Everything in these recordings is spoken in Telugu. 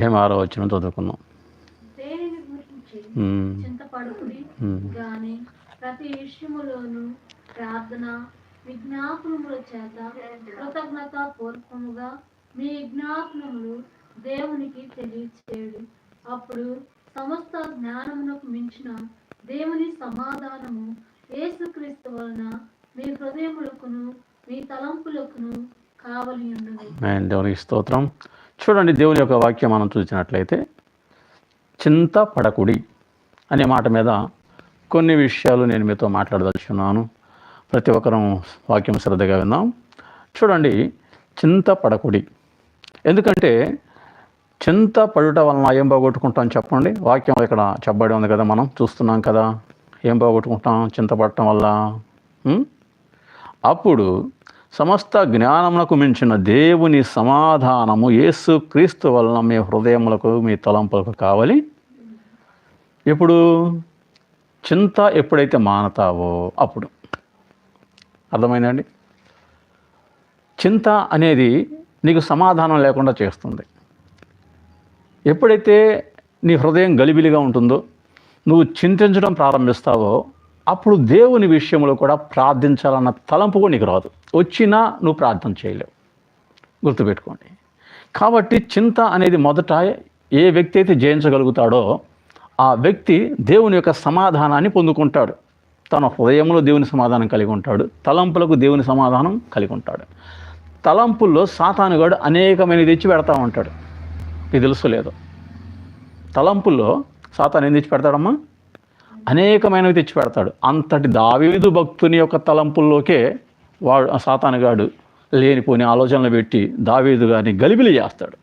ఏం ఆరో వచ్చిన చదువుకుందాం దేనిని గురించి? ఉమ్, చింతపడుకుడి ఉమ్. గాని ప్రతి విషయములోను ప్రార్థన విజ్ఞాపనముల చేత కృతజ్ఞత పూర్వకముగా మీ విజ్ఞాపనములు దేవునికి తెలియచేయడు. అప్పుడు సమస్త జ్ఞానమునకు మించిన దేవుని సమాధానము యేసుక్రీస్తు వలన మీ హృదయములకును మీ తలంపులకును కావలి ఆయన దేవునికి స్తోత్రం. చూడండి దేవుని యొక్క వాక్యం మనం చూసినట్లయితే చింత పడకుడి అనే మాట మీద కొన్ని విషయాలు నేను మీతో మాట్లాడదలుచున్నాను ప్రతి ఒక్కరం వాక్యం శ్రద్ధగా విన్నాం చూడండి చింత పడకుడి ఎందుకంటే చింత పడుట వలన ఏం బాగొట్టుకుంటాం చెప్పండి. వాక్యం ఇక్కడ చెప్పబడి ఉంది కదా మనం చూస్తున్నాం కదా. ఏం పోగొట్టుకుంటాం? చింతపడటం వల్ల అప్పుడు సమస్త జ్ఞానమునకు మించిన దేవుని సమాధానము యేసు క్రీస్తు వలన మీ హృదయములకు మీ తలంపులకు కావాలి. ఇప్పుడు చింత ఎప్పుడైతే మానతావో అప్పుడు. అర్థమైందండి? చింత అనేది నీకు సమాధానం లేకుండా చేస్తుంది. ఎప్పుడైతే నీ హృదయం గలిబిలిగా ఉంటుందో నువ్వు చింతించడం ప్రారంభిస్తావో అప్పుడు దేవుని విషయంలో కూడా ప్రార్థించాలన్న తలంపు కూడా నీకు రాదు. వచ్చినా నువ్వు ప్రార్థన చేయలేవు. గుర్తుపెట్టుకోండి. కాబట్టి చింత అనేది మొదట ఏ వ్యక్తి అయితే జయించగలుగుతాడో ఆ వ్యక్తి దేవుని యొక్క సమాధానాన్ని పొందుకుంటాడు. తన హృదయంలో దేవుని సమాధానం కలిగి ఉంటాడు. తలంపులకు దేవుని సమాధానం కలిగి ఉంటాడు. తలంపుల్లో సాతానుగాడు అనేకమైన తెచ్చి పెడతా ఉంటాడు. ఇది తెలుసు లేదు. తలంపుల్లో సాతాను ఏం తెచ్చి పెడతాడమ్మా? అనేకమైనవి తెచ్చి పెడతాడు అంతటి దావీదు భక్తుని యొక్క తలంపుల్లోకే వాడు ఆ సాతానుగాడు లేనిపోని ఆలోచనలు పెట్టి దావీదు గారిని గలిబిలి చేస్తాడు.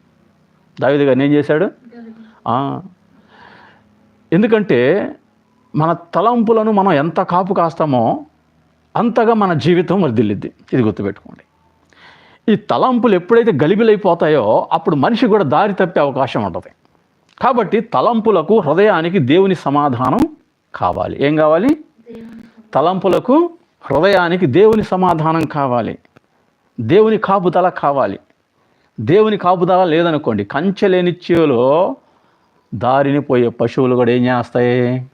దావీదు గారిని ఏం చేశాడు? ఎందుకంటే మన తలంపులను మనం ఎంత కాపు కాస్తామో అంతగా మన జీవితం వర్ధిల్లిద్ది. ఇది గుర్తుపెట్టుకోండి. ఈ తలంపులు ఎప్పుడైతే గలిబిలైపోతాయో అప్పుడు మనిషి కూడా దారి తప్పే అవకాశం ఉంటుంది. కాబట్టి తలంపులకు హృదయానికి దేవుని సమాధానం కావాలి. ఏం కావాలి? తలంపులకు హృదయానికి దేవుని సమాధానం కావాలి. దేవుని కాపుదల కావాలి. దేవుని కాపుదల లేదనుకోండి కంచె లేని చేలో దారిని పోయే పశువులు కూడా ఏం చేస్తాయి?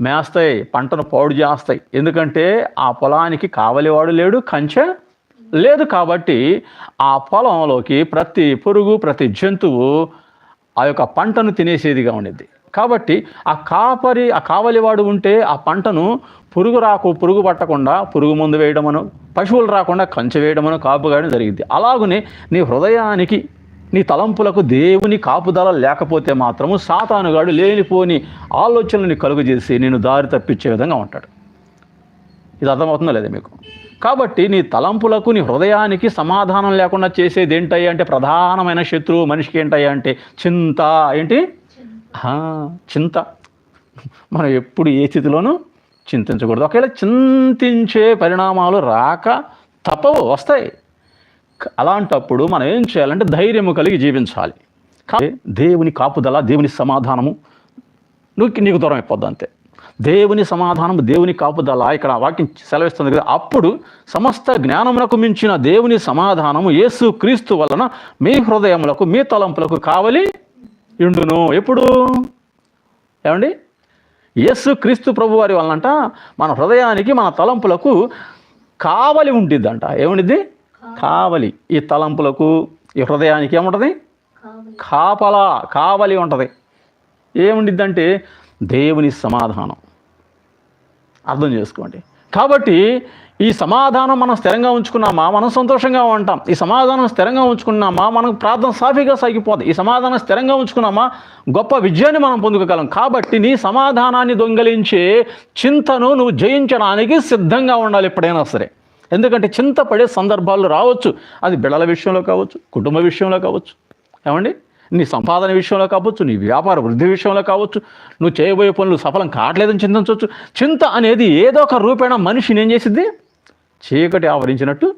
మేస్తాయి పంటను పాడు చేస్తాయి. ఎందుకంటే ఆ పొలానికి కావలివాడు లేడు కంచె లేదు కాబట్టి ఆ పొలంలోకి ప్రతి పురుగు ప్రతి జంతువు ఆ యొక్క పంటను తినేసేదిగా ఉండేది కాబట్టి ఆ కాపరి ఆ కావలివాడు ఉంటే ఆ పంటను పురుగు రాకు పురుగు పట్టకుండా పురుగు మందు వేయడమను పశువులు రాకుండా కంచె వేయడమను కాపుగాయడం జరిగింది. అలాగనే నీ హృదయానికి నీ తలంపులకు దేవుని కాపుదల లేకపోతే మాత్రము సాతానుగాడు లేనిపోని ఆలోచనలు కలుగు చేసి నేను దారి తప్పించే విధంగా ఉంటాడు. ఇది అర్థమవుతుందో లేదా మీకు? కాబట్టి నీ తలంపులకు నీ హృదయానికి సమాధానం లేకుండా చేసేది ఏంటయ్యా అంటే ప్రధానమైన శత్రువు మనిషికి ఏంటయ్యా అంటే చింత ఏంటి? చింత. మనం ఎప్పుడు ఏ స్థితిలోనూ చింతించకూడదు. ఒకవేళ చింతించే పరిణామాలు రాక తప్పవు వస్తాయి. అలాంటప్పుడు మనం ఏం చేయాలంటే ధైర్యము కలిగి జీవించాలి. దేవుని కాపుదల దేవుని సమాధానము నువ్వు నీకు దూరం అయిపోద్ది అంతే. దేవుని సమాధానం దేవుని కాపుదల ఇక్కడ వాక్యం సెలవిస్తుంది కదా. అప్పుడు సమస్త జ్ఞానమునకు మించిన దేవుని సమాధానము యేసు క్రీస్తు వలన మీ హృదయములకు మీ తలంపులకు కావలి ఉండును ఎప్పుడు? ఏమండి? యేసు క్రీస్తు ప్రభు వారి వలనంట మన హృదయానికి మన తలంపులకు కావలి ఉండిద్దంట. ఏముండిద్ది? కావలి. ఈ తలంపులకు ఈ హృదయానికి ఏముంటుంది? కాపలా కావలి ఉంటుంది. ఏముండిద్దంటే దేవుని సమాధానం. అర్థం చేసుకోండి. కాబట్టి ఈ సమాధానం మనం స్థిరంగా ఉంచుకున్నామా? మనం సంతోషంగా ఉంటాం. ఈ సమాధానం స్థిరంగా ఉంచుకున్నామా? మనకు ప్రార్థన సాఫీగా సాగిపోద్ది ఈ సమాధానం స్థిరంగా ఉంచుకున్నామా? గొప్ప విజయాన్ని మనం పొందుకోగలం. కాబట్టి నీ సమాధానాన్ని దొంగలించే చింతను నువ్వు జయించడానికి సిద్ధంగా ఉండాలి ఎప్పుడైనా సరే. ఎందుకంటే చింతపడే సందర్భాలు రావచ్చు. అది బిడల విషయంలో కావచ్చు కుటుంబ విషయంలో కావచ్చు. ఏమండి? నీ సంపాదన విషయంలో కావచ్చు నీ వ్యాపార వృద్ధి విషయంలో కావచ్చు. నువ్వు చేయబోయే పనులు సఫలం కావట్లేదని చింతించవచ్చు. చింత అనేది ఏదో ఒక రూపేణ మనిషిని ఏం చేసిద్ది? చీకటి ఆవరించినట్టు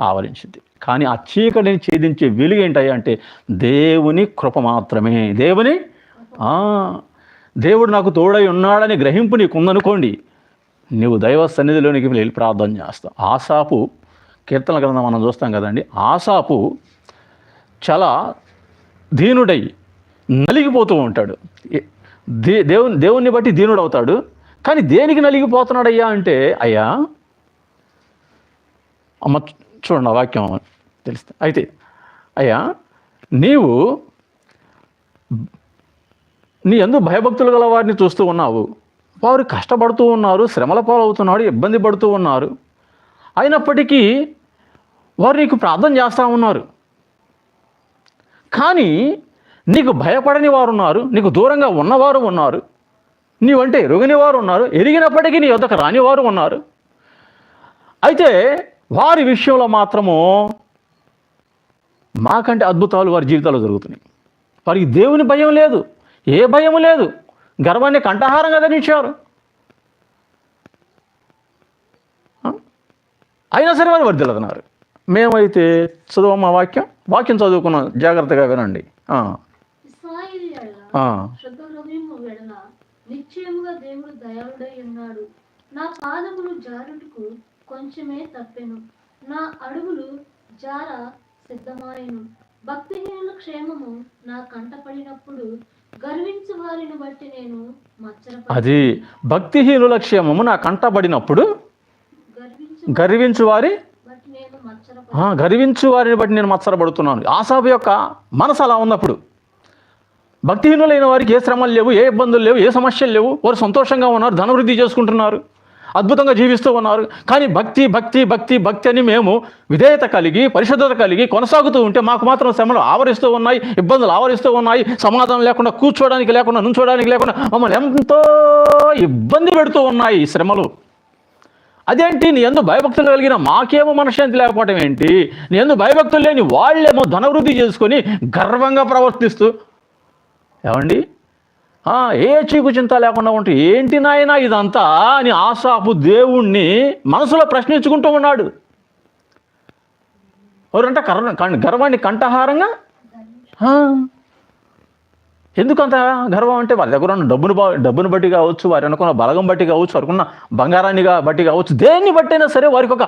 ఆవరించింది. కానీ ఆ చీకటిని ఛేదించే వెలుగు ఏంటయ్యా అంటే దేవుని కృప మాత్రమే. దేవుని? దేవుడు నాకు తోడై ఉన్నాడని గ్రహింపు నీకు ఉందనుకోండి నువ్వు దైవ సన్నిధిలోనికి వెళ్ళి ప్రార్థన చేస్తావు. ఆసాపు కీర్తన గ్రంథం మనం చూస్తాం కదండి. ఆసాపు చాలా దీనుడై నలిగిపోతూ ఉంటాడు. ఏ- దే దేవుని దేవుణ్ణి బట్టి దీనుడు అవుతాడు కానీ దేనికి నలిగిపోతున్నాడయ్యా అంటే అయ్యా అమ్మ చూడండి ఆ వాక్యం తెలుస్తుంది అయితే అయ్యా నీవు నీ ఎందు భయభక్తులు గల వారిని చూస్తూ ఉన్నావు. వారు కష్టపడుతూ ఉన్నారు శ్రమల పాలవుతున్నాడు ఇబ్బంది పడుతూ ఉన్నారు. అయినప్పటికీ వారు నీకు ప్రార్థన చేస్తూ ఉన్నారు. కానీ నీకు భయపడని వారు ఉన్నారు నీకు దూరంగా ఉన్నవారు ఉన్నారు. నీవంటే ఎరుగని వారు ఉన్నారు ఎరిగినప్పటికీ నీ వద్దకు రాని వారు ఉన్నారు. అయితే వారి విషయంలో మాత్రము మాకంటే అద్భుతాలు వారి జీవితాల్లో జరుగుతున్నాయి. వారికి దేవుని భయం లేదు ఏ భయం లేదు. గర్వాన్ని కంఠహారంగా ధరించారు? అయినా సరే వారు వర్దిల్లుతున్నారు మేమైతే చదువమ్మ వాక్యం వాక్యం చదువుకున్నాం జాగ్రత్తగా వినండి. నిశ్చయముగా దేవుడు దయాళుడై ఉన్నాడు. నా పాదములు జారుటకు కొంచెమే తప్పెను. నా అడుగులు జార సిద్ధమాయను. భక్తిహీనుల క్షేమము నా కంటపడినప్పుడు గర్వించు వారిని బట్టి నేను అది భక్తిహీనుల క్షేమము నా కంటబడినప్పుడు గర్వించు గర్వించు వారి గర్వించు వారిని బట్టి నేను మత్సరపడుతున్నాను ఆసాబు యొక్క మనసు అలా ఉన్నప్పుడు భక్తిహీనులైన వారికి ఏ శ్రమలు లేవు ఏ ఇబ్బందులు లేవు ఏ సమస్యలు లేవు వారు సంతోషంగా ఉన్నారు ధనవృద్ధి చేసుకుంటున్నారు. అద్భుతంగా జీవిస్తూ ఉన్నారు. కానీ భక్తి భక్తి భక్తి భక్తి అని మేము విధేయత కలిగి పరిశుద్ధత కలిగి కొనసాగుతూ ఉంటే మాకు మాత్రం శ్రమలు ఆవరిస్తూ ఉన్నాయి ఇబ్బందులు ఆవరిస్తూ ఉన్నాయి. సమాధానం లేకుండా కూర్చోడానికి లేకుండా నుంచోడానికి లేకుండా మమ్మల్ని ఎంతో ఇబ్బంది పెడుతూ ఉన్నాయి ఈ శ్రమలు. అదేంటి? నీ ఎందు భయభక్తులు కలిగిన మాకేమో మనశ్శాంతి లేకపోవటం ఏంటి? నీ ఎందు భయభక్తులు లేని వాళ్ళేమో ధనవృద్ధి చేసుకొని గర్వంగా ప్రవర్తిస్తూ ఏమండి? ఏ చీకు చింత లేకుండా ఉంటే ఏంటి నాయనా ఇదంతా అని ఆశాపు దేవుణ్ణి మనసులో ప్రశ్నించుకుంటూ ఉన్నాడు. ఎవరంటే కర్ర కం- గర్వాన్ని కంఠహారంగా? ఎందుకంత గర్వం అంటే వారి దగ్గర ఉన్న డబ్బును బా- డబ్బును బట్టి కావచ్చు వారి అనుకున్న బలగం బట్టి కావచ్చు వారికి ఉన్న బంగారాన్ని బట్టి కావచ్చు దేన్ని బట్టైనా సరే వారికి ఒక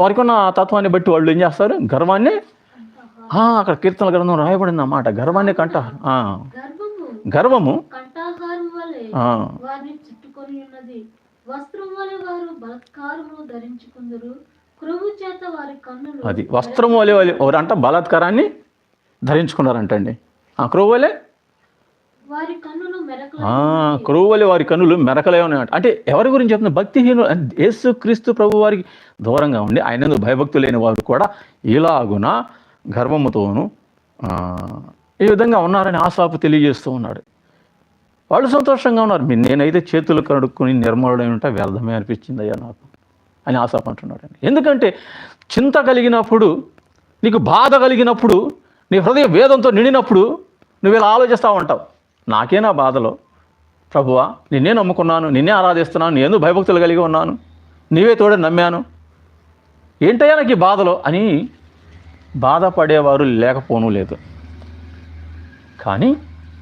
వారికి ఉన్న తత్వాన్ని బట్టి వాళ్ళు ఏం చేస్తారు? గర్వాన్ని అక్కడ కీర్తన గ్రంథం రాయబడింది అన్నమాట. గర్వాన్ని కంట ఆ, గర్వము వలె వలె అది వస్త్రం వలె వలె ఎవరంట బలాత్కారాన్ని ధరించుకున్నారంటండి. ఆ క్రొవ్వలే వారి కన్నులు మెరకలు ఆ, క్రొవ్వలి వారి కన్నులు మెరకలే ఉన్నాయట. అంటే ఎవరి గురించి చెప్తున్నా? భక్తిహీను యేసు క్రీస్తు ప్రభు వారికి దూరంగా ఉండి ఆయన భయభక్తులు లేని వారు కూడా ఇలాగున గర్వముతోను ఈ విధంగా ఉన్నారని ఆశాపు తెలియజేస్తూ ఉన్నాడు. వాళ్ళు సంతోషంగా ఉన్నారు. మీ నేనైతే చేతులు కడుక్కొని నిర్మలమై ఉంటే వ్యర్థమే అనిపించింది అయ్యా నాకు అని ఆశాపు అంటున్నాడు ఎందుకంటే చింత కలిగినప్పుడు నీకు బాధ కలిగినప్పుడు నీ హృదయ వేదంతో నిండినప్పుడు నువ్వు ఇలా ఆలోచిస్తూ ఉంటావు. నాకేనా బాధలో ప్రభువా నిన్నే నమ్ముకున్నాను నిన్నే ఆరాధిస్తున్నాను నేను భయభక్తులు కలిగి ఉన్నాను నీవే తోడే నమ్మాను. ఏంటయ్యా నాకు ఈ బాధలో అని బాధపడేవారు లేకపోను లేదు. కానీ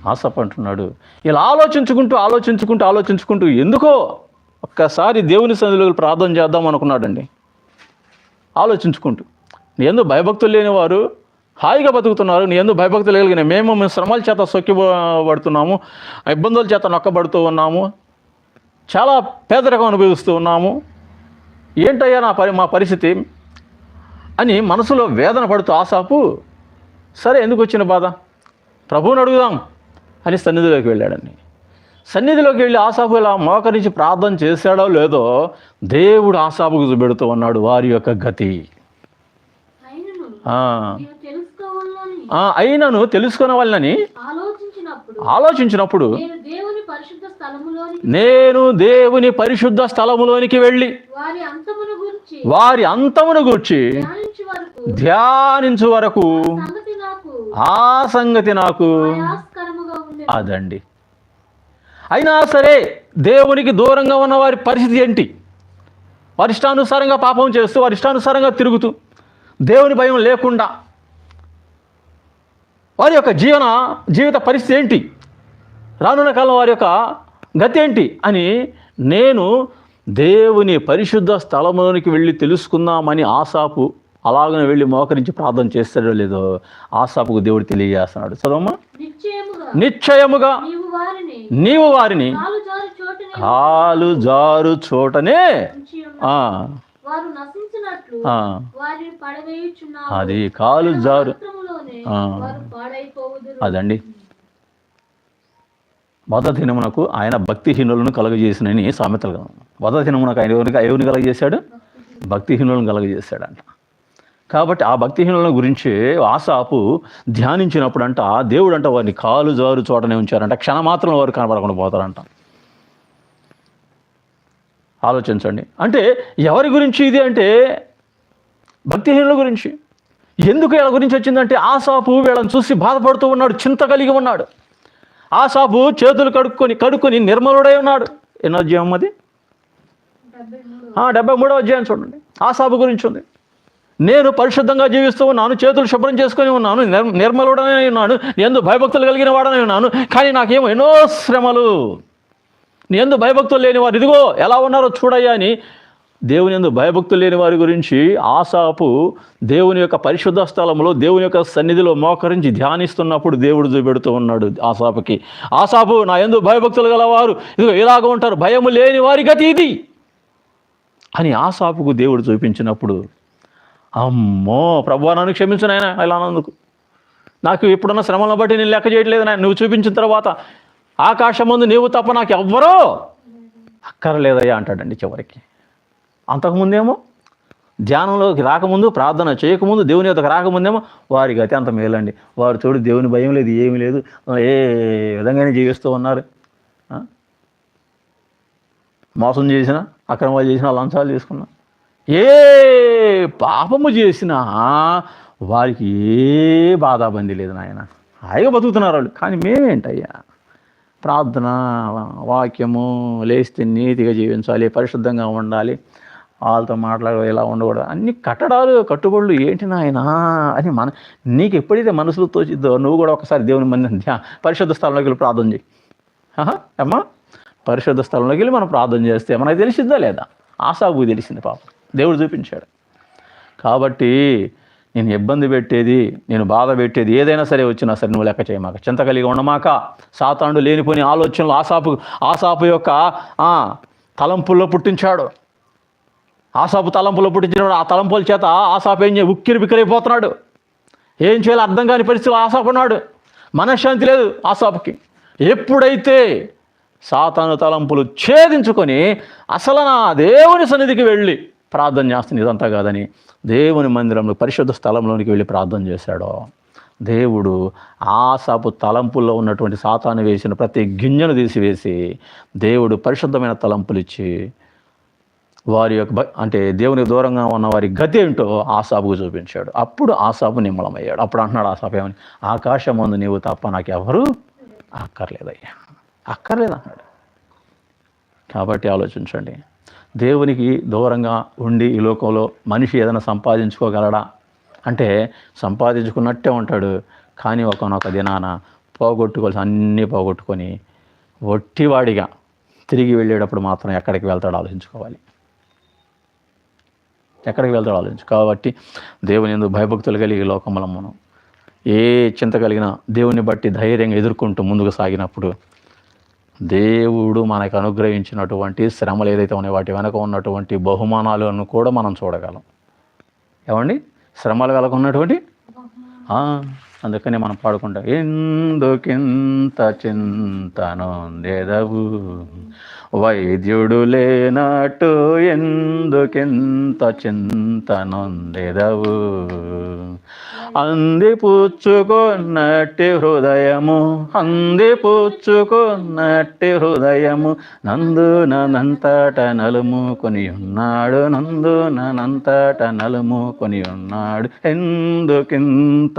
ఆశపడుతున్నాడు. ఇలా ఆలోచించుకుంటూ ఆలోచించుకుంటూ ఆలోచించుకుంటూ ఎందుకో ఒక్కసారి దేవుని సన్నిధిలో ప్రార్థన చేద్దాం అనుకున్నాడండి. ఆలోచించుకుంటూ. నీ ఎందు భయభక్తులు లేనివారు హాయిగా బతుకుతున్నారు. నీ ఎందు భయభక్తులు కలిగిన మేము మేము శ్రమల చేత సొక్కిబడుతున్నాము ఇబ్బందుల చేత నొక్కబడుతూ ఉన్నాము. చాలా పేదరికం అనుభవిస్తూ ఉన్నాము. ఏంటయ్యా నా పరి మా పరిస్థితి? అని మనసులో వేదన పడుతూ ఆశాపు సరే ఎందుకు వచ్చిన బాధ? ప్రభువుని అడుగుదాం అని సన్నిధిలోకి వెళ్ళాడండి. సన్నిధిలోకి వెళ్ళి ఆశాపు ఇలా మోకరించి ప్రార్థన చేశాడో లేదో దేవుడు ఆశాపుకు చూపెడుతూ ఉన్నాడు వారి యొక్క గతి. అయినను? ఆ, నీవు తెలుసుకోవాలని? ఆ, అయినను తెలుసుకునే వాళ్ళని ఆలోచించినప్పుడు నేను దేవుని పరిశుద్ధ స్థలములోనికి నేను దేవుని పరిశుద్ధ స్థలములోనికి వెళ్ళి వారి అంతమును గురించి ధ్యానించు వరకు ఆ సంగతి నాకు అదండి. అయినా సరే దేవునికి దూరంగా ఉన్న వారి పరిస్థితి ఏంటి? వారి ఇష్టానుసారంగా పాపం చేస్తూ వారి ఇష్టానుసారంగా తిరుగుతూ దేవుని భయం లేకుండా వారి యొక్క జీవన జీవిత పరిస్థితి ఏంటి? రానున్న కాలం వారి యొక్క గతి ఏంటి అని నేను దేవుని పరిశుద్ధ స్థలంలోనికి వెళ్ళి తెలుసుకుందామని ఆశాపు అలాగనే వెళ్ళి మోకరించి ప్రార్థన చేస్తాడో లేదో ఆసాపుకు దేవుడు తెలియజేస్తున్నాడు. చదవమ్మా? నిశ్చయముగా నీవు వారిని కాలు జారు చోటనే అది కాలు జారు. అదండి. మొదటి దినమునకు ఆయన భక్తిహీనులను కలుగజేసినని సామెతలు మొదటి దినమునకు ఆయన ఎవరిని ఎవరిని కలగజేశాడు? భక్తిహీనులను కలగజేశాడంట. కాబట్టి ఆ భక్తిహీనుల గురించి ఆసాపు ధ్యానించినప్పుడు అంట దేవుడు అంట వారిని కాలు జారు చోటనే ఉంచారంట క్షణమాత్రం వారు కనబడకుండా పోతారంట. ఆలోచించండి. అంటే ఎవరి గురించి ఇది అంటే? భక్తిహీనుల గురించి. ఎందుకు వీళ్ళ గురించి వచ్చిందంటే ఆసాపు వీళ్ళని చూసి బాధపడుతూ ఉన్నాడు చింత కలిగి ఉన్నాడు. ఆశాబు చేతులు కడుక్కొని కడుక్కొని నిర్మలుడై ఉన్నాడు. ఎన్నో అధ్యాయం అది? డెబ్బై ఆ, డెబ్బై మూడో అధ్యాయం చూడండి. ఆశాబు గురించి ఉంది. నేను పరిశుద్ధంగా జీవిస్తూ ఉన్నాను చేతులు శుభ్రం చేసుకొని ఉన్నాను నిర్మలుడనే ఉన్నాను ఎందు భయభక్తులు కలిగిన వాడనే ఉన్నాను కానీ నాకేమో ఎన్నో శ్రమలు. ఎందు భయభక్తులు లేని వారు ఇదిగో ఎలా ఉన్నారో చూడయ్యా అని దేవుని ఎందు భయభక్తులు లేని వారి గురించి ఆసాపు దేవుని యొక్క పరిశుద్ధ స్థలంలో దేవుని యొక్క సన్నిధిలో మోకరించి ధ్యానిస్తున్నప్పుడు దేవుడు చూపెడుతూ ఉన్నాడు ఆసాపుకి. ఆసాపు నా ఎందు భయభక్తులు గలవారు. ఇదిగో ఇలాగ ఉంటారు. భయము లేని వారి గతి ఇది. అని ఆసాపుకు దేవుడు చూపించినప్పుడు అమ్మో ప్రభు నన్ను క్షమించు నాయన. ఇలా అన్నందుకు. నాకు ఇప్పుడున్న శ్రమలను బట్టి నేను లెక్క చేయట్లేదు నాయన. నువ్వు చూపించిన తర్వాత ఆకాశం ముందు నీవు తప్ప నాకు ఎవ్వరో అక్కర్లేదయ్యా అంటాడండి చివరికి. అంతకుముందేమో ధ్యానంలోకి రాకముందు ప్రార్థన చేయకముందు దేవుని యొక్క రాకముందేమో వారి గతి అంత మేలండి. వారు చూడు దేవుని భయం లేదు ఏమీ లేదు. ఏ విధంగానే జీవిస్తూ ఉన్నారు. మోసం చేసిన అక్రమాలు చేసిన లంచాలు తీసుకున్నా ఏ పాపము చేసినా వారికి ఏ బాధాబంది లేదు నాయన. హాయిగా బతుకుతున్నారు వాళ్ళు. కానీ మేమేంటయ్యా? ప్రార్థన వాక్యము లేస్తే నీతిగా జీవించాలి పరిశుద్ధంగా ఉండాలి. వాళ్ళతో మాట్లాడ ఇలా ఉండకూడదు. అన్ని కట్టడాలు కట్టుబడులు ఏంటి నాయనా అని మన నీకు ఎప్పుడైతే మనసులో తోచిద్దో నువ్వు కూడా ఒకసారి దేవుని మంది ధ్యా పరిశుద్ధ స్థలంలోకి వెళ్ళి ప్రార్థన చేయి ఆహా, అమ్మా పరిశుద్ధ స్థలంలోకి వెళ్ళి మనం ప్రార్థన చేస్తే మనకు తెలిసిందా లేదా? ఆశాబు తెలిసింది పాపం. దేవుడు చూపించాడు. కాబట్టి నేను ఇబ్బంది పెట్టేది నేను బాధ పెట్టేది ఏదైనా సరే వచ్చినా సరే నువ్వు లెక్క చేయమాక. చింత కలిగి ఉండమాక. సాతాండు లేనిపోని ఆలోచనలు ఆసాపు ఆసాపు యొక్క తలంపుల్లో పుట్టించాడు. ఆసాపు తలంపులు పుట్టించిన ఆ తలంపుల చేత ఆసాపు ఏం చేయ ఉక్కిరి బిక్కిరైపోతున్నాడు. ఏం చేయాలో అర్థం కాని పరిస్థితులు ఆసాపు ఉన్నాడు. మనశ్శాంతి లేదు ఆసాపుకి. ఎప్పుడైతే సాతాను తలంపులు ఛేదించుకొని అసలు నా దేవుని సన్నిధికి వెళ్ళి ప్రార్థన చేస్తుంది ఇదంతా కాదని దేవుని మందిరంలో పరిశుద్ధ స్థలంలోనికి వెళ్ళి ప్రార్థన చేశాడో. దేవుడు ఆసాపు తలంపుల్లో ఉన్నటువంటి సాతాను వేసిన ప్రతి గింజను తీసివేసి దేవుడు పరిశుద్ధమైన తలంపులు ఇచ్చి వారి యొక్క అంటే దేవునికి దూరంగా ఉన్న వారి గతి ఏంటో ఆసాబుకు చూపించాడు. అప్పుడు ఆసాబు నిమ్మలమయ్యాడు. అప్పుడు అంటున్నాడు ఆసాబు ఏమని ఆకాశం ముందు నీవు తప్ప నాకు అక్కర్లేదయ్యా. అక్కర్లేదు అన్నాడు కాబట్టి ఆలోచించండి. దేవునికి దూరంగా ఉండి ఈ లోకంలో మనిషి ఏదైనా సంపాదించుకోగలడా? అంటే సంపాదించుకున్నట్టే ఉంటాడు కానీ ఒకనొక దినాన పోగొట్టుకోవాల్సి అన్నీ పోగొట్టుకొని ఒట్టివాడిగా తిరిగి వెళ్ళేటప్పుడు మాత్రం ఎక్కడికి వెళ్తాడో ఆలోచించుకోవాలి. ఎక్కడికి వెళ్తాడో ఆలోచించు. కాబట్టి దేవుని ఎందుకు భయభక్తులు కలిగి లోకంలో మనం ఏ చింత కలిగినా దేవుని బట్టి ధైర్యంగా ఎదుర్కొంటూ ముందుకు సాగినప్పుడు దేవుడు మనకు అనుగ్రహించినటువంటి శ్రమలు ఏదైతే ఉన్నాయో వాటి వెనక ఉన్నటువంటి బహుమానాలను కూడా మనం చూడగలం. ఏమండి? శ్రమలు వెనక ఉన్నటువంటి అందుకనే మనం పాడుకుంటాం. ఎందుకింత చింతనొందెదవు వైద్యుడు లేనట్టు ఎందుకింత చింతనొందెదవు అందిపుచ్చుకున్నట్టి హృదయము అంది పుచ్చుకున్నట్టి హృదయము నందునంతట నలుము కొని ఉన్నాడు నందునంతట నలుము కొని ఉన్నాడు. ఎందుకింత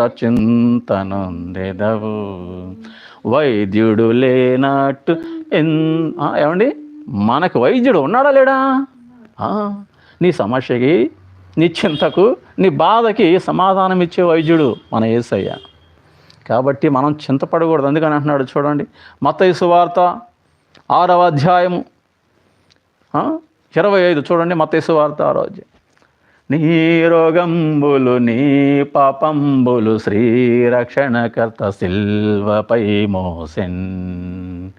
చింతనొందెదవు వైద్యుడు లేనట్టు ఎన్ ఆ, ఏమండి? మనకు వైద్యుడు ఉన్నాడా లేడా? నీ సమస్యకి నీ చింతకు నీ బాధకి సమాధానం ఇచ్చే వైద్యుడు మన యేసయ్య కాబట్టి మనం చింతపడకూడదు. అందుకని అంటున్నాడు చూడండి. మత్తయి సువార్త ఆరవ అధ్యాయము. ఇరవై ఐదు చూడండి మత్తయి సువార్త ఆరో అధ్యాయం. నీ రోగంబులు నీ పాపంబులు శ్రీరక్షణకర్త శిల్వపై మోసెన్.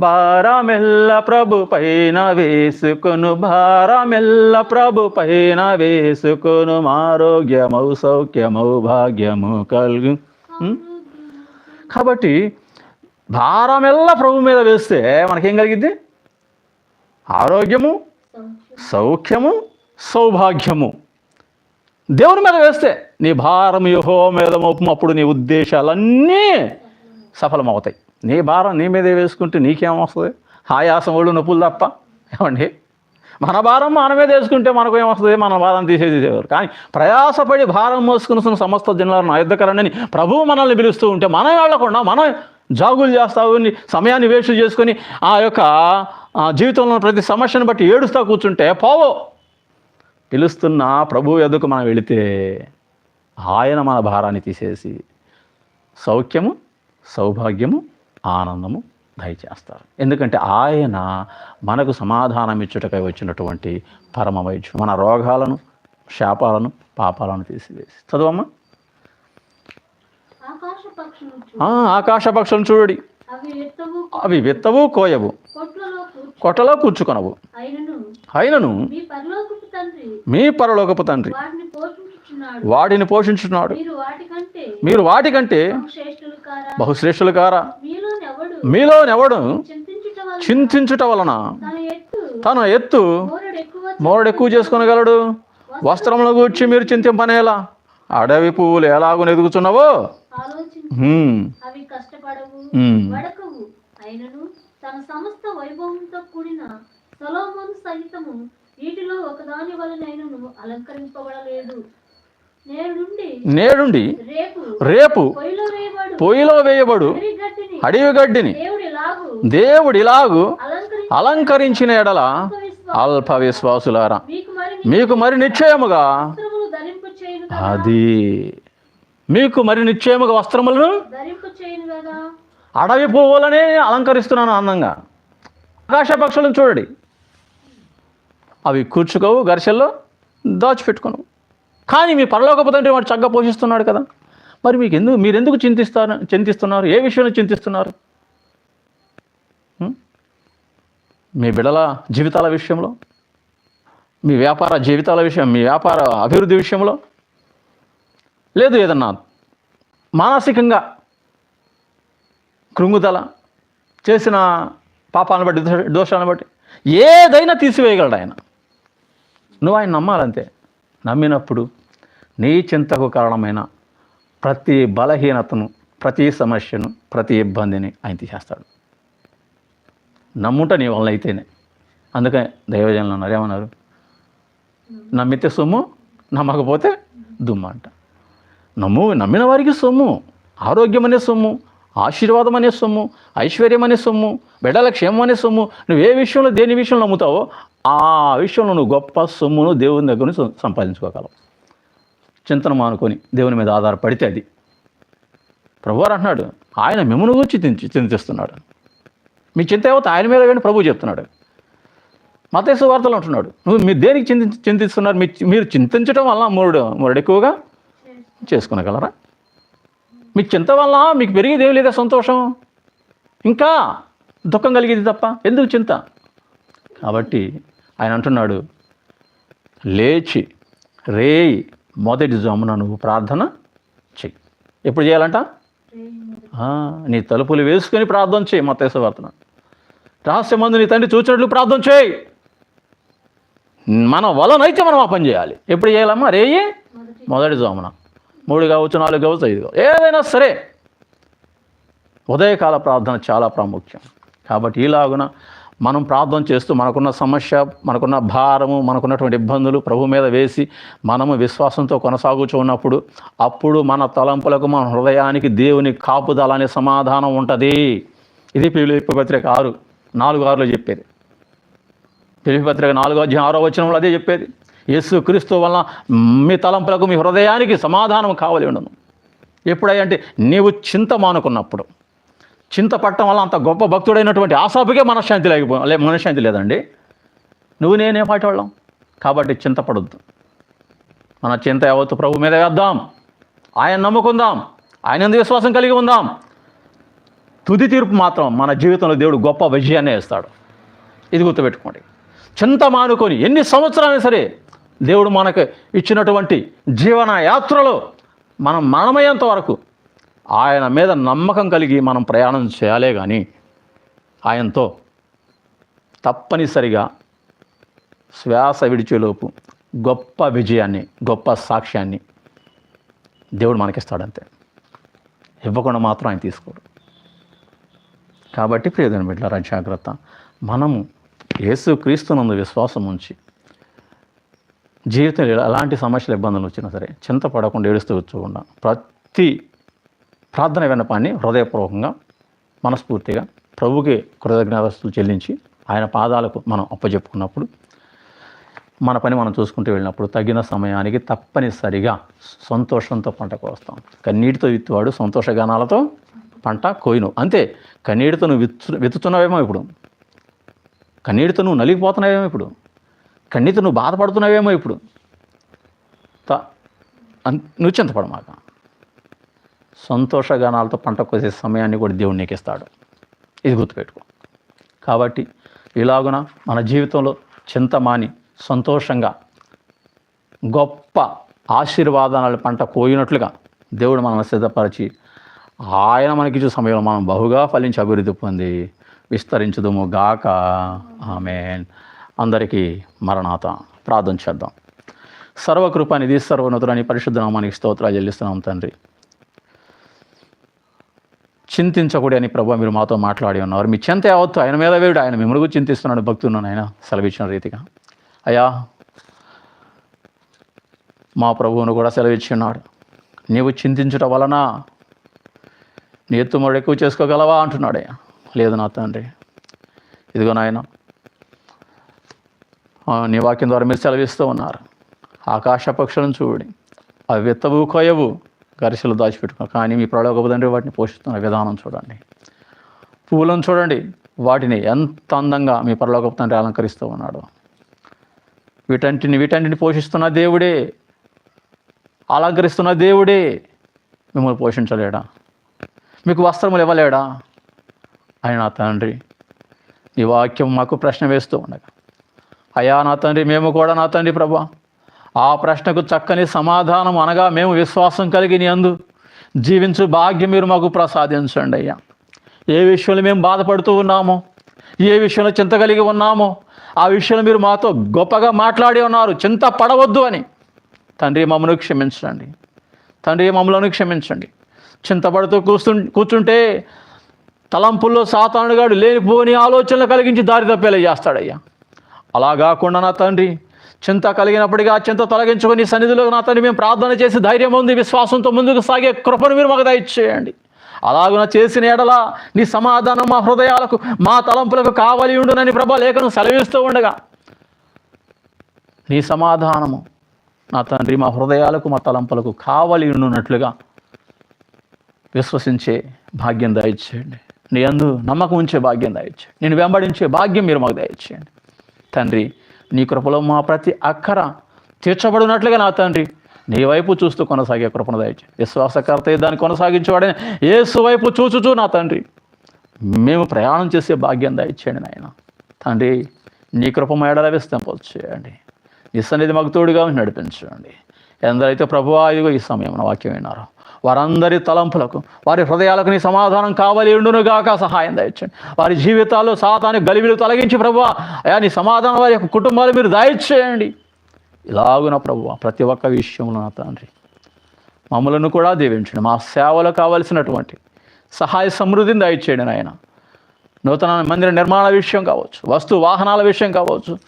భారమెల్ల ప్రభు పైన వేసుకొను భారమెల్ల ప్రభు పైన వేసుకొను ఆరోగ్యమౌ సౌఖ్యమౌ భాగ్యము కలుగు? కాబట్టి భారమెల్లా ప్రభు మీద వేస్తే మనకేం కలిగిద్ది? ఆరోగ్యము సౌఖ్యం సౌఖ్యము సౌభాగ్యము. దేవుని మీద వేస్తే నీ భారం యుహో మీద మోపము అప్పుడు నీ ఉద్దేశాలన్నీ సఫలమవుతాయి. నీ భారం నీ మీదే వేసుకుంటే నీకేమొస్తుంది ఆయాసం ఒళ్ళు నొప్పులు తప్ప ఏమండి? మన భారం మన మీద వేసుకుంటే మనకు ఏమొస్తుంది మన భారం తీసేది దేవుడు. కానీ ప్రయాసపడి భారం మోసుకుని సమస్త జనులను నా యుద్ధకరణని ప్రభువు మనల్ని పిలుస్తూ ఉంటే మనం వెళ్ళకుండా మనం జాగులు చేస్తావు సమయాన్ని వేస్ట్ చేసుకొని ఆ యొక్క జీవితంలో ప్రతి సమస్యను బట్టి ఏడుస్తూ కూర్చుంటే పోవో. పిలుస్తున్న ప్రభు ఎదుకు మనం వెళితే ఆయన మన భారాన్ని తీసేసి సౌఖ్యము సౌభాగ్యము ఆనందము దయచేస్తారు. ఎందుకంటే ఆయన మనకు సమాధానం ఇచ్చుటకై వచ్చినటువంటి పరమ వైద్యుడు. మన రోగాలను శాపాలను పాపాలను తీసివేసి. చదువమ్మా. ఆకాశ పక్షులను చూడడి. అవి విత్తవు కోయవు. కొట్టలో కూర్చుకొనవు. అయినను మీ పరలోకపు తండ్రి. వాడిని పోషించున్నాడు మీరు వాటికంటే బహుశ్రేష్ఠులు కారా? మీలోనెవడు చింతించుట వలన? తన ఎత్తు తన ఎత్తు మోరడు ఎక్కువ మోరడు ఎక్కువ చేసుకొనగలడు వస్త్రముల గూర్చి మీరు చింతింపనేలా? అడవి పువ్వులు ఎలాగూ ఎదుగుచున్నావో? తన సమస్త వైభవంతో కూడిన సొలోమోను సహితము వీటిలో ఒకదాని అలంకరింపబడలేదు. నేడుండి రేపు పొయ్యిలో వేయబడు. అడవి గడ్డిని దేవుడి దేవుడిలాగు అలంకరించి అలంకరించిన ఎడల అల్ప విశ్వాసులారా మీకు మరి నిశ్చయముగా అది మీకు మరి నిశ్చయముగా వస్త్రములను అడవి పువ్వులనే అలంకరిస్తున్నాను అందంగా. ఆకాశ పక్షులను చూడండి. అవి కూర్చుకోవు గరిసెల్లో దాచిపెట్టుకోను. కానీ మీ పరలోకపు తండ్రి వాడు చక్కగా పోషిస్తున్నాడు కదా. మరి మీకు ఎందుకు మీరు ఎందుకు చింతిస్తారు చింతిస్తున్నారు? ఏ విషయంలో చింతిస్తున్నారు? మీ బిడల జీవితాల విషయంలో? మీ వ్యాపార జీవితాల విషయం మీ వ్యాపార అభివృద్ధి విషయంలో? లేదు ఏదన్నా మానసికంగా కృంగుదల చేసిన పాపాలను బట్టి దోషాలను బట్టి ఏదైనా తీసివేయగలడు ఆయన. నువ్వు ఆయన నమ్మాలంతే. నమ్మినప్పుడు నీ చింతకు కారణమైన ప్రతి బలహీనతను ప్రతి సమస్యను ప్రతి ఇబ్బందిని ఆయన తీసేస్తాడు. నమ్ముట నీ వల్ల అయితేనే. అందుకని దైవజనులు ఉన్నారు. ఏమన్నారు? నమ్మితే సొమ్ము నమ్మకపోతే దుమ్ము అంట. నమ్ము నమ్మిన వారికి సొమ్ము ఆరోగ్యం అనే సొమ్ము ఆశీర్వాదం అనే సొమ్ము ఐశ్వర్యం అనే సొమ్ము బిడ్డల క్షేమం అనే సొమ్ము. నువ్వు ఏ విషయంలో దేని విషయంలో నమ్ముతావో ఆ విషయంలో నువ్వు గొప్ప సొమ్మును దేవుని దగ్గర నుంచి సం- సంపాదించుకోగలవు. చింతన మానుకొని దేవుని మీద ఆధారపడితే అది. ప్రభువారు అంటున్నాడు ఆయన మిమ్మల్ని గురించి చింతి చింతిస్తున్నాడు. మీ చింత ఏవో ఆయన మీద కానీ ప్రభు చెప్తున్నాడు. మతేసు వార్తలు అంటున్నాడు నువ్వు మీరు దేనికి చింతి చింతిస్తున్నారు? మీరు చింతించడం వల్ల మూడు మూడు ఎక్కువగా చేసుకునగలరా? మీ చింత వల్ల మీకు పెరిగేది ఏం లేదా సంతోషం? ఇంకా దుఃఖం కలిగేది తప్ప? ఎందుకు చింత? కాబట్టి ఆయన అంటున్నాడు లేచి రేయ్ మొదటి జమున నువ్వు ప్రార్థన చెయ్యి. ఎప్పుడు చేయాలంట? నీ తలుపులు వేసుకొని ప్రార్థన చేయి మతేశ్వ వార్తన రహస్యమందు నీ తండ్రి చూచినట్లు ప్రార్థన చేయి మన వలనైతే మనం ఆ పని చేయాలి. ఎప్పుడు చేయాలమ్మా? రేయి మొదటి జమున. మూడు కావచ్చు నాలుగు కావచ్చు ఐదు కావచ్చు. ఏదైనా సరే ఉదయకాల ప్రార్థన చాలా ప్రాముఖ్యం. కాబట్టి ఈలాగున మనం ప్రార్థన చేస్తూ మనకున్న సమస్య మనకున్న భారము మనకున్నటువంటి ఇబ్బందులు ప్రభు మీద వేసి మనము విశ్వాసంతో కొనసాగుచూ ఉన్నప్పుడు అప్పుడు మన తలంపులకు మన హృదయానికి దేవుని కాపుదల అనే సమాధానం ఉంటుంది. ఇది పిలుపు పత్రిక ఆరు నాలుగు ఆరులో చెప్పేది. పిలుపు పత్రిక నాలుగో అధ్యాయం ఆరో వచనంలో అదే చెప్పేది. యేసు క్రీస్తు వలన మీ తలంపులకు మీ హృదయానికి సమాధానం కావాలి ఉండను. ఎప్పుడంటే నీవు చింత మానుకున్నప్పుడు చింత పట్టడం వల్ల అంత గొప్ప భక్తుడైనటువంటి ఆసాపుకే మనశ్శాంతి లేకపో లే మనశ్శాంతి లేదండి. నువ్వు నేనే పాటవాళ్ళం కాబట్టి చింతపడొద్దు. మన చింత యావత్తు ప్రభు మీద వేద్దాం. ఆయన నమ్ముకుందాం. ఆయన ఎందు విశ్వాసం కలిగి ఉందాం. తుది తీర్పు మాత్రం మన జీవితంలో దేవుడు గొప్ప విజయాన్ని ఇస్తాడు. ఇది గుర్తుపెట్టుకోండి. చింత మానుకొని ఎన్ని సంవత్సరాలైనా సరే దేవుడు మనకు ఇచ్చినటువంటి జీవన యాత్రలో మనం మరణమయ్యేంత వరకు ఆయన మీద నమ్మకం కలిగి మనం ప్రయాణం చేయాలే కానీ ఆయనతో తప్పనిసరిగా శ్వాస విడిచేలోపు గొప్ప విజయాన్ని గొప్ప సాక్ష్యాన్ని దేవుడు మనకిస్తాడంతే. ఇవ్వకుండా మాత్రం ఆయన తీసుకోడు. కాబట్టి ప్రియదని బిడ్డారా జాగ్రత్త. మనము యేసుక్రీస్తునందు విశ్వాసం ఉంచి జీవితంలో ఎలాంటి సమస్యలు ఇబ్బందులు వచ్చినా సరే చింతపడకుండా ఏడుస్తూ వచ్చకుండా ప్రతి ప్రార్థన విన్నపాన్ని హృదయపూర్వకంగా మనస్ఫూర్తిగా ప్రభుకి కృతజ్ఞతలు చెల్లించి ఆయన పాదాలకు మనం అప్పచెప్పుకున్నప్పుడు మన పని మనం చూసుకుంటూ వెళ్ళినప్పుడు తగిన సమయానికి తప్పనిసరిగా సంతోషంతో పంట కోస్తాం. కన్నీటితో విత్తువాడు సంతోషగానాలతో పంట కోయిను. అంతే కన్నీటితో నువ్వు విత్తు విత్తుతున్నావేమో ఇప్పుడు. కన్నీటితో నువ్వు నలిగిపోతున్నావేమో ఇప్పుడు. కన్నీటితో నువ్వు బాధపడుతున్నావేమో ఇప్పుడు. త నువ్వు చింతపడమాక. సంతోషగానాలతో పంట కోసే సమయాన్ని కూడా దేవుడు నీకు ఇస్తాడు ఇది గుర్తుపెట్టుకో. కాబట్టి ఇలాగున మన జీవితంలో చింత మాని సంతోషంగా గొప్ప ఆశీర్వాదాల పంట కోయినట్లుగా దేవుడు మనల్ని సిద్ధపరిచి ఆయన మనకిచ్చే సమయంలో మనం బహుగా ఫలించి అభివృద్ధి పొంది విస్తరించుదుము గాక. ఆమె అందరికీ మరణాత ప్రార్థన చేద్దాం. సర్వకృపానిధి సర్వనతులని పరిశుద్ధ నామానికి స్తోత్రాలు చెల్లిస్తున్నాం తండ్రి. చింతించకూడని అని ప్రభు మీరు మాతో మాట్లాడి ఉన్నారు. మీ చింత యావత్తు ఆయన మీద వేడు ఆయన మిమ్మల్ని చింతిస్తున్నాడు భక్తున్నాను ఆయన సెలవిచ్చిన రీతిగా. అయ్యా మా ప్రభువును కూడా సెలవిచ్చున్నాడు నీవు చింతించుట వలన నీ ఎత్తుముడు ఎక్కువ చేసుకోగలవా అంటున్నాడే లేదు నా తండ్రి. ఇదిగో నాయన నీ వాక్యం ద్వారా మీరు సెలవిస్తూ ఉన్నారు. ఆకాశ పక్షులను చూడి అవి విత్తవు కోయవు గరిసెలు దాచిపెట్టుకో కానీ మీ ప్రలోకపు తండ్రి వాటిని పోషిస్తున్న విధానం చూడండి. పువ్వులను చూడండి. వాటిని ఎంత అందంగా మీ పరలోకపు తండ్రి అలంకరిస్తూ ఉన్నాడు. వీటంటిని వీటంటిని పోషిస్తున్న దేవుడే. అలంకరిస్తున్న దేవుడే మిమ్మల్ని పోషించలేడా? మీకు వస్త్రములు ఇవ్వలేడా? ఆయన నా తండ్రి ఈ వాక్యం మాకు ప్రశ్న వేస్తూ ఉండగా. అయ్యా నా తండ్రి మేము కూడా నా తండ్రి ప్రభా. ఆ ప్రశ్నకు చక్కని సమాధానం అనగా మేము విశ్వాసం కలిగి నీ అందు. జీవించు భాగ్యం మీరు మాకు ప్రసాదించండి అయ్యా. ఏ విషయంలో మేము బాధపడుతూ ఉన్నామో ఏ విషయంలో చింత కలిగి ఉన్నామో ఆ విషయంలో మీరు మాతో గొప్పగా మాట్లాడి ఉన్నారు. చింత పడవద్దు అని. తండ్రి మమ్మల్ని క్షమించండి. తండ్రి మమ్మల్ని క్షమించండి. చింతపడుతూ కూర్చు కూర్చుంటే తలంపుల్లో సాతానుగాడు లేనిపోని ఆలోచనలు కలిగించి దారి తప్పేలా చేస్తాడయ్యా. అలా కాకుండా నా తండ్రి చింత కలిగినప్పటికీ ఆ చింత తొలగించుకొని సన్నిధిలో నా తండ్రి మేము ప్రార్థన చేసి ధైర్యం ఉంది విశ్వాసంతో ముందుకు సాగే కృపను మీరు మాకు దయచేయండి. అలాగున చేసిన ఎడల నీ సమాధానం మా హృదయాలకు మా తలంపులకు కావాలి ఉండునని ప్రభా లేఖను సెలవిస్తూ ఉండగా నీ సమాధానము నా తండ్రి మా హృదయాలకు మా తలంపులకు కావాలి ఉండునట్లుగా విశ్వసించే భాగ్యం దయచేయండి. నీ అందు నమ్మకం ఉంచే భాగ్యం దయచేయండి. నేను వెంబడించే భాగ్యం మీరు మాకు దయచేయండి. తండ్రి నీ కృపలో మా ప్రతి అక్కర తీర్చబడినట్లుగా నా తండ్రి. నీ వైపు చూస్తూ కొనసాగే కృపను దయచే విశ్వాసకర్త దాన్ని కొనసాగించేవాడని ఏసు వైపు చూచుచూ నా తండ్రి. మేము ప్రయాణం చేసే భాగ్యం దయచేయండి నాయన. తండ్రి నీ కృప మేడల విస్తంపలు చేయండి. ఈ సన్నిధి మాకు తోడుగా నడిపించండి. ఎందరైతే ప్రభువా ఇదిగో ఈ సమయం వాక్యం విన్నారో. వారందరి తలంపులకు వారి హృదయాలకు నీ సమాధానం కావాలి ఉండునుగాక సహాయం దయచండి వారి జీవితాల్లో సాతాన్ని గలిబిలు తొలగించి ప్రభువ అయా నీ సమాధానం వారి యొక్క కుటుంబాలు మీరు దయచేయండి. ఇలాగున ప్రభువ ప్రతి ఒక్క విషయంలో నా తండ్రి మమ్మలను కూడా దీవించండి. మా సేవలో కావలసినటువంటి సహాయ సమృద్ధిని దయచేయండి నాయన. నూతన మందిర నిర్మాణ విషయం కావచ్చు వస్తు వాహనాల విషయం కావచ్చు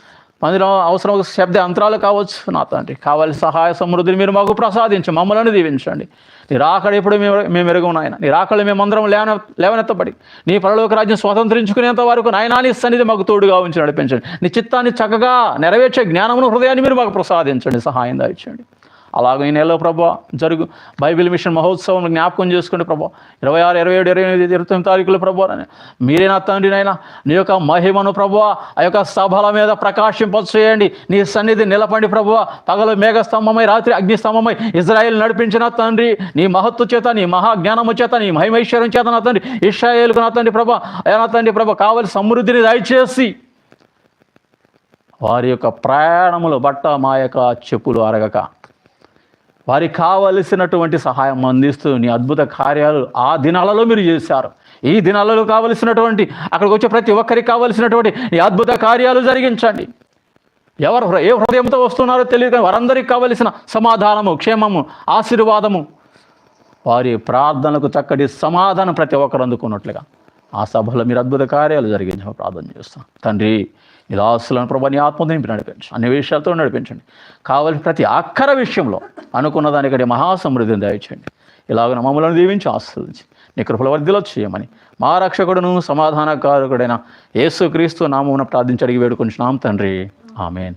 మందిరం అవసరం శబ్ద అంతరాలు కావచ్చు. నా తండ్రి కావాలి సహాయ సమృద్ధిని మీరు మాకు ప్రసాదించి మమ్మల్ని దీవించండి. నీ రాకడ ఎప్పుడు మేము మేము ఎరుగు నాయన. నీ రాకడ మేమందరం లేవన లేవనెత్తబడి నీ పరలోక రాజ్యం స్వతంత్రించుకునేంత వరకు నాయనా నీ సన్నిధి మాకు తోడుగా ఉంచి నడిపించండి. నీ చిత్తాన్ని చక్కగా నెరవేర్చే జ్ఞానమును హృదయాన్ని మీరు మాకు ప్రసాదించండి. సహాయం దాయించండి అలాగే ఈ నెలలో ప్రభా జరుగు బైబిల్ మిషన్ మహోత్సవం జ్ఞాపకం చేసుకోండి ప్రభా ఇరవై ఆరు ఇరవై ఏడు ఇరవై ఎనిమిది ఇరవై తొమ్మిది తారీఖులు ప్రభా మీరే నా తండ్రి నాయన నీ యొక్క మహిమను ప్రభా ఆ యొక్క సభల మీద ప్రకాశింపచేయండి నీ సన్నిధి నిలపండి ప్రభు. పగలు మేఘస్తంభమై రాత్రి అగ్నిస్తంభమై ఇజ్రాయెల్ నడిపించిన తండ్రి నీ మహత్వ చేత నీ మహాజ్ఞానము చేత నీ మహిమైశ్వర్యం చేత నా తండ్రి ఇస్రాయేల్కు నా తండ్రి ప్రభా అయ్యా నా తండ్రి ప్రభా కావలి సమృద్ధిని దయచేసి వారి యొక్క ప్రయాణములు బట్ట మా యొక్క చెప్పులు అరగక. వారికి కావలసినటువంటి సహాయం అందిస్తూ నీ అద్భుత కార్యాలు ఆ దినాలలో మీరు చేశారు. ఈ దినాలలో కావలసినటువంటి అక్కడికి వచ్చే ప్రతి ఒక్కరికి కావలసినటువంటి ఈ అద్భుత కార్యాలు జరిగించండి. ఎవరు ఏ హృదయంతో వస్తున్నారో తెలియదు కానీ వారందరికీ కావలసిన సమాధానము క్షేమము ఆశీర్వాదము. వారి ప్రార్థనలకు చక్కటి సమాధానం ప్రతి ఒక్కరు అందుకున్నట్లుగా ఆ సభలో మీరు అద్భుత కార్యాలు జరిగించమని ప్రార్థన చేస్తాం తండ్రి ఈ దాసులను ప్రభా నీ ఆత్మ నింపి నడిపించండి అన్ని విషయాలతో నడిపించండి. కావలసిన ప్రతి అక్కర విషయంలో అనుకున్న దానికంటే మహాసమృద్ధిని దయచేయండి. ఇలాగ మమ్మలను దీవించి ఆశ్రదించి నీ కృపల వర్ధిలో చేయమని మా రక్షకుడును సమాధానకారకుడైన యేసుక్రీస్తు నామమున ప్రార్థించి అడిగి వేడుకుంటున్నాం తండ్రి. ఆమెన్.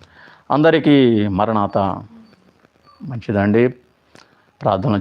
అందరికీ మరణాత మంచిదండి. ప్రార్థన